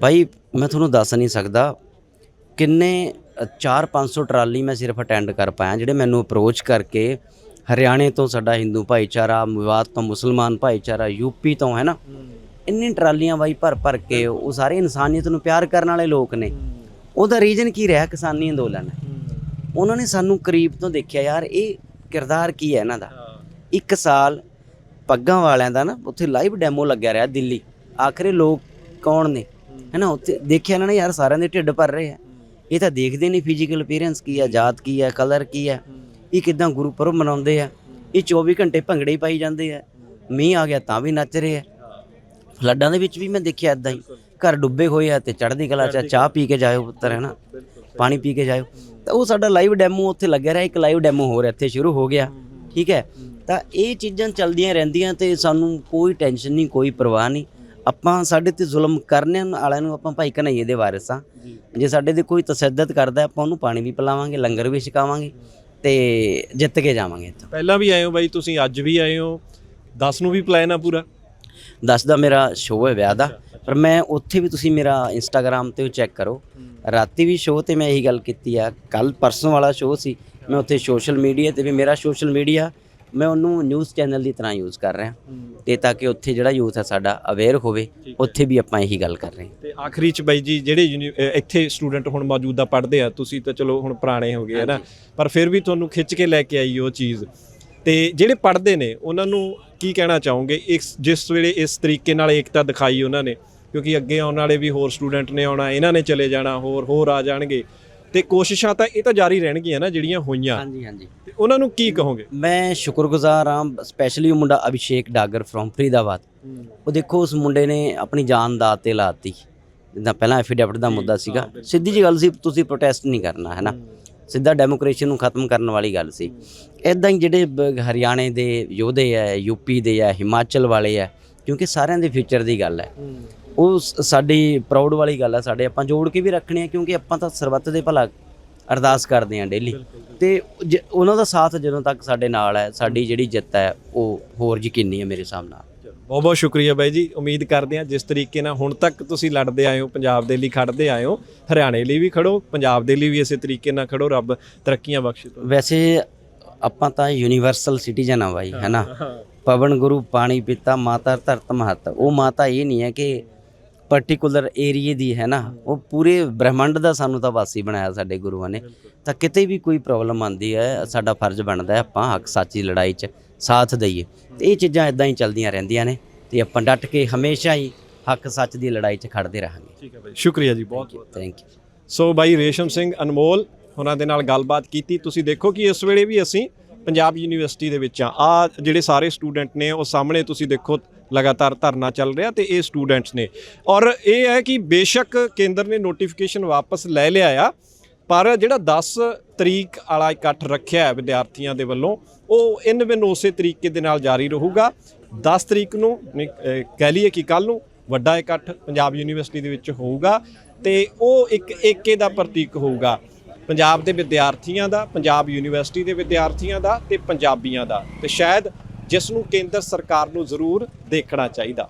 ਭਾਈ ਮੈਂ ਤੁਹਾਨੂੰ ਦੱਸ ਨਹੀਂ ਸਕਦਾ ਕਿੰਨੇ 4-500 ਟਰਾਲੀ ਮੈਂ ਸਿਰਫ ਅਟੈਂਡ ਕਰ ਪਾਇਆ ਜਿਹੜੇ ਮੈਨੂੰ ਅਪਰੋਚ ਕਰਕੇ ਹਰਿਆਣੇ ਤੋਂ ਸਾਡਾ ਹਿੰਦੂ ਭਾਈਚਾਰਾ ਵਿਵਾਦ ਤੋਂ ਮੁਸਲਮਾਨ ਭਾਈਚਾਰਾ ਯੂਪੀ ਤੋਂ ਹੈ ਨਾ? ਇੰਨੀ ਟਰਾਲੀਆਂ ਬਾਈ ਭਰ ਭਰ ਕੇ ਉਹ ਸਾਰੇ ਇਨਸਾਨੀਅਤ ਨੂੰ ਪਿਆਰ ਕਰਨ ਵਾਲੇ ਲੋਕ ਨੇ। ਉਹਦਾ ਰੀਜਨ ਕੀ ਰਿਹਾ ਕਿਸਾਨੀ ਅੰਦੋਲਨ? ਉਹਨਾਂ ਨੇ ਸਾਨੂੰ ਕਰੀਬ ਤੋਂ ਦੇਖਿਆ ਯਾਰ ਇਹ ਕਿਰਦਾਰ ਕੀ ਹੈ ਇਹਨਾਂ ਦਾ? ਇੱਕ ਸਾਲ ਪੱਗਾਂ ਵਾਲਿਆਂ ਦਾ ਨਾ ਉੱਥੇ ਲਾਈਵ ਡੈਮੋ ਲੱਗਿਆ ਰਿਹਾ ਦਿੱਲੀ। ਆਖਰੇ ਲੋਕ ਕੌਣ ਨੇ? ਹੈਨਾ ਉੱਥੇ ਦੇਖਿਆ ਇਹਨਾਂ ਨੇ ਯਾਰ ਸਾਰਿਆਂ ਦੇ ਢਿੱਡ ਭਰ ਰਹੇ ਆ। ਇਹ ਤਾਂ ਦੇਖਦੇ ਨਹੀਂ ਫਿਜ਼ੀਕਲ ਅਪੀਅਰੈਂਸ ਕੀ ਹੈ ਜਾਤ ਕੀ ਹੈ ਕਲਰ ਕੀ ਹੈ। ਇਹ ਕਿਦਾਂ ਗੁਰਪੁਰਬ ਮਨਾਉਂਦੇ ਆ? ਇਹ 24 ਘੰਟੇ ਭੰਗੜੇ ਹੀ ਪਾਈ ਜਾਂਦੇ ਆ। ਮੀਂਹ ਆ ਗਿਆ ਤਾਂ ਵੀ ਨੱਚ ਰਹੇ ਆ। ਫਲੱਡਾਂ ਦੇ ਵਿੱਚ ਵੀ ਮੈਂ ਦੇਖਿਆ ਇਦਾਂ ਹੀ। ਘਰ ਡੁੱਬੇ ਹੋਏ ਆ ਤੇ ਚੜ੍ਹਦੀ ਕਲਾ ਚ ਚਾਹ ਪੀ ਕੇ ਜਾਇਓ ਪੁੱਤਰ ਹੈ ਨਾ ਪਾਣੀ ਪੀ ਕੇ ਜਾਇਓ। ਤਾਂ ਉਹ ਸਾਡਾ ਲਾਈਵ ਡੈਮੋ ਉੱਥੇ ਲੱਗਿਆ ਰਿਹਾ ਇੱਕ ਲਾਈਵ ਡੈਮੋ ਹੋਰ ਇੱਥੇ ਸ਼ੁਰੂ ਹੋ ਗਿਆ। ਠੀਕ ਹੈ? ਤਾਂ ਇਹ ਚੀਜ਼ਾਂ ਚੱਲਦੀਆਂ ਰਹਿੰਦੀਆਂ ਤੇ ਸਾਨੂੰ ਕੋਈ ਟੈਨਸ਼ਨ ਨਹੀਂ ਕੋਈ ਪਰਵਾਹ ਨਹੀਂ। ਆਪਾਂ ਸਾਡੇ ਤੇ ਜ਼ੁਲਮ ਕਰਨ ਵਾਲਿਆਂ ਨੂੰ ਆਪਾਂ ਭਾਈ ਕਨਈਏ ਦੇ ਵਾਰਿਸ ਆ ਜੇ। ਸਾਡੇ ਤੇ ਕੋਈ ਤਸੱਦਦ ਕਰਦਾ ਆਪਾਂ ਉਹਨੂੰ ਪਾਣੀ ਵੀ ਪਿਲਾਵਾਂਗੇ ਲੰਗਰ ਵੀ ਛਕਾਵਾਂਗੇ ਤੇ ਜਿੱਤ ਕੇ ਜਾਵਾਂਗੇ ਇੱਥੋਂ। ਪਹਿਲਾਂ ਵੀ ਆਏ ਹੋ ਬਾਈ ਤੁਸੀਂ ਅੱਜ ਵੀ ਆਏ ਹੋ। 10 ਨੂੰ ਵੀ ਪਲਾਨ ਆ ਪੂਰਾ? ਦਸ ਦਾ ਮੇਰਾ ਸ਼ੋਅ ਹੈ ਵਿਆਹ ਦਾ। ਪਰ ਮੈਂ ਉੱਥੇ ਵੀ ਤੁਸੀਂ ਮੇਰਾ ਇੰਸਟਾਗ੍ਰam ਤੇ ਚੈੱਕ ਕਰੋ। ਰਾਤੀ ਵੀ ਸ਼ੋਅ ਤੇ ਮੈਂ ਇਹੀ ਗੱਲ ਕੀਤੀ ਆ। ਕੱਲ ਪਰਸੋਂ ਵਾਲਾ ਸ਼ੋਅ ਸੀ। ਮੈਂ ਉੱਥੇ ਸੋਸ਼ਲ ਮੀਡੀਆ ਤੇ ਵੀ ਮੇਰਾ ਸੋਸ਼ਲ ਮੀਡੀਆ ਮੈਂ ਉਹਨੂੰ ਨਿਊਜ਼ ਚੈਨਲ ਦੀ ਤਰ੍ਹਾਂ ਯੂਜ਼ ਕਰ ਰਿਹਾ। ਤੇ ਤਾਂ ਕਿ ਉੱਥੇ ਜਿਹੜਾ ਯੂਥ ਹੈ ਸਾਡਾ ਅਵੇਅਰ ਹੋਵੇ ਉੱਥੇ ਵੀ ਆਪਾਂ ਇਹੀ ਗੱਲ ਕਰ ਰਹੇ ਹਾਂ। ਤੇ ਆਖਰੀ ਚ ਬਾਈ ਜੀ ਜਿਹੜੇ ਇੱਥੇ ਸਟੂਡੈਂਟ ਹੁਣ ਮੌਜੂਦਾ ਪੜ੍ਹਦੇ ਆ ਤੁਸੀਂ ਤਾਂ ਚਲੋ ਹੁਣ ਪੁਰਾਣੇ ਹੋ ਗਏ ਹੈ ਨਾ? ਪਰ ਫਿਰ ਵੀ ਤੁਹਾਨੂੰ ਖਿੱਚ ਕੇ ਲੈ ਕੇ ਆਈ ਉਹ ਚੀਜ਼। ਤੇ ਜਿਹੜੇ ਪੜ੍ਹਦੇ ਨੇ ਉਹਨਾਂ ਨੂੰ ਕੀ ਕਹਿਣਾ ਚਾਹੋਗੇ? ਇਸ ਜਿਸ ਵੇਲੇ ਇਸ ਤਰੀਕੇ ਨਾਲ ਏਕਤਾ ਦਿਖਾਈ ਉਹਨਾਂ ਨੇ ਕਿਉਂਕਿ ਅੱਗੇ ਆਉਣ ਵਾਲੇ ਵੀ ਹੋਰ ਸਟੂਡੈਂਟ ਨੇ ਆਉਣਾ ਇਹਨਾਂ ਨੇ ਚਲੇ ਜਾਣਾ ਹੋਰ ਹੋਰ ਆ ਜਾਣਗੇ। ਤੇ ਕੋਸ਼ਿਸ਼ਾਂ ਤਾਂ ਇਹ ਤਾਂ ਜਾਰੀ ਰਹਿਣਗੀਆਂ ਨਾ ਜਿਹੜੀਆਂ ਹੋਈਆਂ। ਹਾਂਜੀ ਹਾਂਜੀ। ਤੇ ਉਹਨਾਂ ਨੂੰ ਕੀ ਕਹੋਗੇ? ਮੈਂ ਸ਼ੁਕਰਗੁਜ਼ਾਰ ਹਾਂ ਸਪੈਸ਼ਲੀ ਉਹ ਮੁੰਡਾ ਅਭਿਸ਼ੇਕ ਡਾਗਰ ਫਰੋਮ ਫਰੀਦਾਬਾਦ। ਉਹ ਦੇਖੋ ਉਸ ਮੁੰਡੇ ਨੇ ਆਪਣੀ ਜਾਨ ਦਾ ਤੇ ਲਾਤੀ ਜਿੱਦਾਂ ਪਹਿਲਾਂ ਐਫੀਡੈਵਿਟ ਦਾ ਮੁੱਦਾ ਸੀਗਾ। ਸਿੱਧੀ ਜੀ ਗੱਲ ਸੀ ਤੁਸੀਂ ਪ੍ਰੋਟੈਸਟ ਨਹੀਂ ਕਰਨਾ ਹੈ ਨਾ? ਸਿੱਧਾ ਡੈਮੋਕ੍ਰੇਸੀ ਨੂੰ ਖਤਮ ਕਰਨ ਵਾਲੀ ਗੱਲ ਸੀ। ਇਦਾਂ ਹੀ ਜਿਹੜੇ ਹਰਿਆਣੇ ਦੇ ਯੋਧੇ ਆ ਯੂਪੀ ਦੇ ਆ ਹਿਮਾਚਲ ਵਾਲੇ ਆ ਕਿਉਂਕਿ ਸਾਰਿਆਂ ਦੇ ਫਿਊਚਰ ਦੀ ਗੱਲ ਹੈ। ਉਹ ਸਾਡੀ ਪ੍ਰਾਊਡ ਵਾਲੀ ਗੱਲ ਹੈ ਸਾਡੇ ਆਪਾਂ ਜੋੜ ਕੇ ਵੀ ਰੱਖਣੇ ਆ ਕਿਉਂਕਿ ਆਪਾਂ ਤਾਂ ਸਰਬੱਤ ਦੇ ਭਲਾ ਅਰਦਾਸ ਕਰਦੇ ਆ ਡੇਲੀ ਤੇ ਉਹਨਾਂ ਦਾ ਸਾਥ ਜਦੋਂ ਤੱਕ ਸਾਡੇ ਨਾਲ ਹੈ ਸਾਡੀ ਜਿਹੜੀ ਜਿੱਤ ਹੈ ਉਹ ਹੋਰ ਯਕੀਨੀ ਹੈ ਮੇਰੇ ਹਿਸਾਬ ਨਾਲ। ਬਹੁਤ ਬਹੁਤ ਸ਼ੁਕਰੀਆ ਬਾਈ ਜੀ। ਉਮੀਦ ਕਰਦੇ ਹਾਂ ਜਿਸ ਤਰੀਕੇ ਨਾਲ ਹੁਣ ਤੱਕ ਤੁਸੀਂ ਲੜਦੇ ਆਏ ਹੋ ਪੰਜਾਬ ਦੇ ਲਈ ਖੜਦੇ ਆਏ ਹੋ ਹਰਿਆਣੇ ਲਈ ਵੀ ਖੜੋ ਪੰਜਾਬ ਦੇ ਲਈ ਵੀ ਇਸੇ ਤਰੀਕੇ ਨਾਲ ਖੜੋ ਰੱਬ ਤਰੱਕੀਆਂ ਬਖਸ਼ੇ ਤੁਹਾਨੂੰ। ਵੈਸੇ ਆਪਾਂ ਤਾਂ ਯੂਨੀਵਰਸਲ ਸਿਟੀਜ਼ਨ ਆ ਬਾਈ ਹੈ ਨਾ? ਪਵਨ ਗੁਰੂ ਪਾਣੀ ਪਿਤਾ ਮਾਤਾ ਧਰਤ ਮਹਤ। ਉਹ ਮਾਤਾ ਇਹ ਨਹੀਂ ਹੈ ਕਿ ਪਾਰਟਿਕੂਲਰ ਏਰੀਏ ਦੀ ਹੈ ਨਾ ਉਹ ਪੂਰੇ ਬ੍ਰਹਿਮੰਡ ਦਾ ਸਾਨੂੰ ਤਾਂ ਵਾਸੀ ਬਣਾਇਆ ਸਾਡੇ ਗੁਰੂਆਂ ਨੇ। ਤਾਂ ਕਿਤੇ ਵੀ ਕੋਈ ਪ੍ਰੋਬਲਮ ਆਂਦੀ ਹੈ ਸਾਡਾ ਫਰਜ਼ ਬਣਦਾ ਹੈ ਆਪਾਂ ਹੱਕ ਸੱਚ ਦੀ ਲੜਾਈ 'ਚ ਸਾਥ ਦਈਏ। ਤੇ ਇਹ ਚੀਜ਼ਾਂ ਇਦਾਂ ਹੀ ਚੱਲਦੀਆਂ ਰਹਿੰਦੀਆਂ ਨੇ ਤੇ ਆਪਾਂ ਡਟ ਕੇ ਹਮੇਸ਼ਾ ਹੀ ਹੱਕ ਸੱਚ ਦੀ ਲੜਾਈ 'ਚ ਖੜਦੇ ਰਹਾਂਗੇ। ਠੀਕ ਹੈ ਬਾਈ ਸ਼ੁਕਰੀਆ ਜੀ ਬਹੁਤ ਬਹੁਤ। ਥੈਂਕ ਯੂ ਸੋ ਬਾਈ ਰੇਸ਼ਮ ਸਿੰਘ ਅਨਮੋਲ ਉਹਨਾਂ ਦੇ ਨਾਲ ਗੱਲਬਾਤ ਕੀਤੀ। ਤੁਸੀਂ ਦੇਖੋ ਕਿ ਇਸ ਵੇਲੇ ਵੀ ਅਸੀਂ ਪੰਜਾਬ ਯੂਨੀਵਰਸਿਟੀ ਦੇ ਵਿੱਚ ਆ। ਆ ਜਿਹੜੇ ਸਾਰੇ ਸਟੂਡੈਂਟ ਨੇ, ਉਹ ਸਾਹਮਣੇ ਤੁਸੀਂ ਦੇਖੋ, ਲਗਾਤਾਰ ਧਰਨਾ ਚੱਲ ਰਿਹਾ ਤੇ ਇਹ ਸਟੂਡੈਂਟਸ ਨੇ। ਔਰ ਇਹ ਹੈ ਕਿ ਬੇਸ਼ੱਕ ਕੇਂਦਰ ਨੇ ਨੋਟੀਫਿਕੇਸ਼ਨ ਵਾਪਸ ਲੈ ਲਿਆ ਆ, ਪਰ ਜਿਹੜਾ 10 ਤਰੀਕ ਵਾਲਾ ਇਕੱਠ ਰੱਖਿਆ ਹੈ ਵਿਦਿਆਰਥੀਆਂ ਦੇ ਵੱਲੋਂ, ਉਹ ਇਨ ਬਿਨ ਉਸੇ ਤਰੀਕੇ ਦੇ ਨਾਲ ਜਾਰੀ ਰਹੂਗਾ। 10 ਤਰੀਕ ਨੂੰ ਕਹਿ ਲਈਏ ਕਿ ਕੱਲ ਨੂੰ ਵੱਡਾ ਇਕੱਠ ਪੰਜਾਬ ਯੂਨੀਵਰਸਿਟੀ ਦੇ ਵਿੱਚ ਹੋਊਗਾ ਤੇ ਉਹ ਇੱਕ ਏਕੇ ਦਾ ਪ੍ਰਤੀਕ ਹੋਊਗਾ। ਪੰਜਾਬ ਦੇ ਵਿਦਿਆਰਥੀਆਂ ਦਾ, ਪੰਜਾਬ ਯੂਨੀਵਰਸਿਟੀ ਦੇ ਵਿਦਿਆਰਥੀਆਂ ਦਾ ਤੇ ਪੰਜਾਬੀਆਂ ਦਾ। ਤੇ ਸ਼ਾਇਦ ਜਿਸ ਨੂੰ ਕੇਂਦਰ ਸਰਕਾਰ ਨੂੰ ਜ਼ਰੂਰ ਦੇਖਣਾ ਚਾਹੀਦਾ।